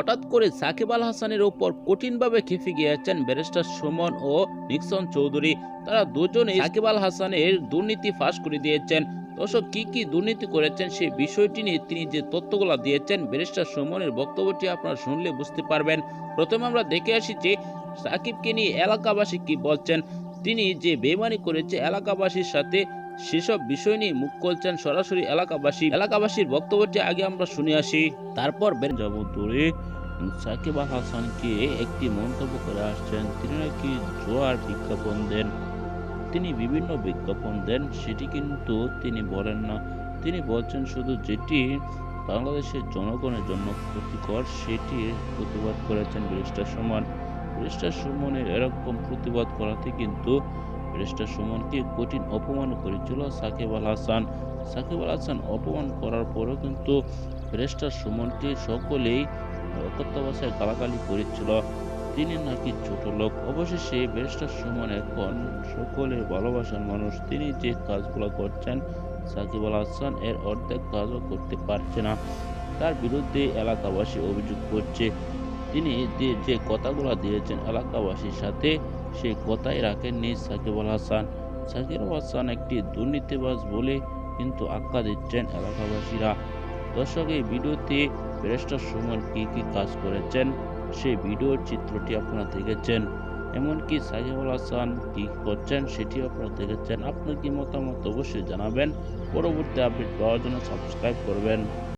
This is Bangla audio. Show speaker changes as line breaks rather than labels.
হঠাৎ করে সাকিব আল হাসানের উপর কঠিনভাবে খেপে গিয়েছেন ব্যারিস্টার সুমন ও নিক্সন চৌধুরী। তারা দুজনেই সাকিব আল হাসানের দুর্নীতি ফাঁস করে দিয়েছেন। দর্শক, কি কি দুর্নীতি করেছেন সেই বিষয়টি নিয়ে তিনি যে তথ্যগুলো দিয়েছেন, ব্যারিস্টার সুমনের বক্তব্যটি আপনারা শুনলে বুঝতে পারবেন। প্রথমে আমরা দেখে আসি যে সাকিবকে নিয়ে এলাকাবাসী কি বলছেন। তিনি যে বেমানি করেছে এলাকাবাসীর সাথে সেসব বিষয় নিয়ে মুখ খুলছেন সরাসরি এলাকাবাসী। এলাকাবাসীর বক্তব্যটি আগে আমরা শুনে আসি। তারপর বের যাব দূরে। সাকিব আল হাসানকে একটি মন্তব্য করে আসছেন। তিনি নাকি জোয়ার বিজ্ঞাপন দেন। তিনি বিভিন্ন বিজ্ঞাপন দেন, সেটি কিন্তু তিনি বলেন না। তিনি বলছেন শুধু যেটি বাংলাদেশের জনগণের জন্য ক্ষতিকর সেটির প্রতিবাদ করেছেন ব্যারিস্টার সুমন। ব্যারিস্টার সুমনের এরকম প্রতিবাদ করাতে কিন্তু ব্যারিস্টার সুমনকে কঠিন অপমান করেছিল সাকিব আল হাসান। সাকিব আল হাসান অপমান করার পরেও কিন্তু ব্যারিস্টার সুমনকে সকলেই অকথ্য গালাগালি করেছিল। তিনি নাকি ছোট লোক। অবশেষে ব্যারিস্টার সুমন এখন সকলের ভালোবাসার মানুষ। তিনি যে কাজগুলো করছেন, সাকিব আল হাসান এর অর্ধেক কাজও করতে পারছে না। তার বিরুদ্ধে এলাকাবাসী অভিযোগ করছে। তিনি যে- কথাগুলো দিয়েছেন এলাকাবাসীর সাথে, সেই কথাই রাখেননি সাকিব আল হাসান। সাকিব আল হাসান একটি দুর্নীতিবাজ বলে কিন্তু আখ্যা দিচ্ছেন এলাকাবাসীরা। দর্শক, এই ভিডিওতে ব্যারিস্টার সুমন কি কি কাজ করেছেন? সেই ভিডিওর চিত্রটি আপনারা দেখেছেন। এমনকি সাকিব আল হাসান কি করছেন সেটি আপনারা দেখেছেন। আপনার কি মতামত অবশ্যই জানাবেন। পরবর্তী আপডেট পাওয়ার জন্য সাবস্ক্রাইব করবেন।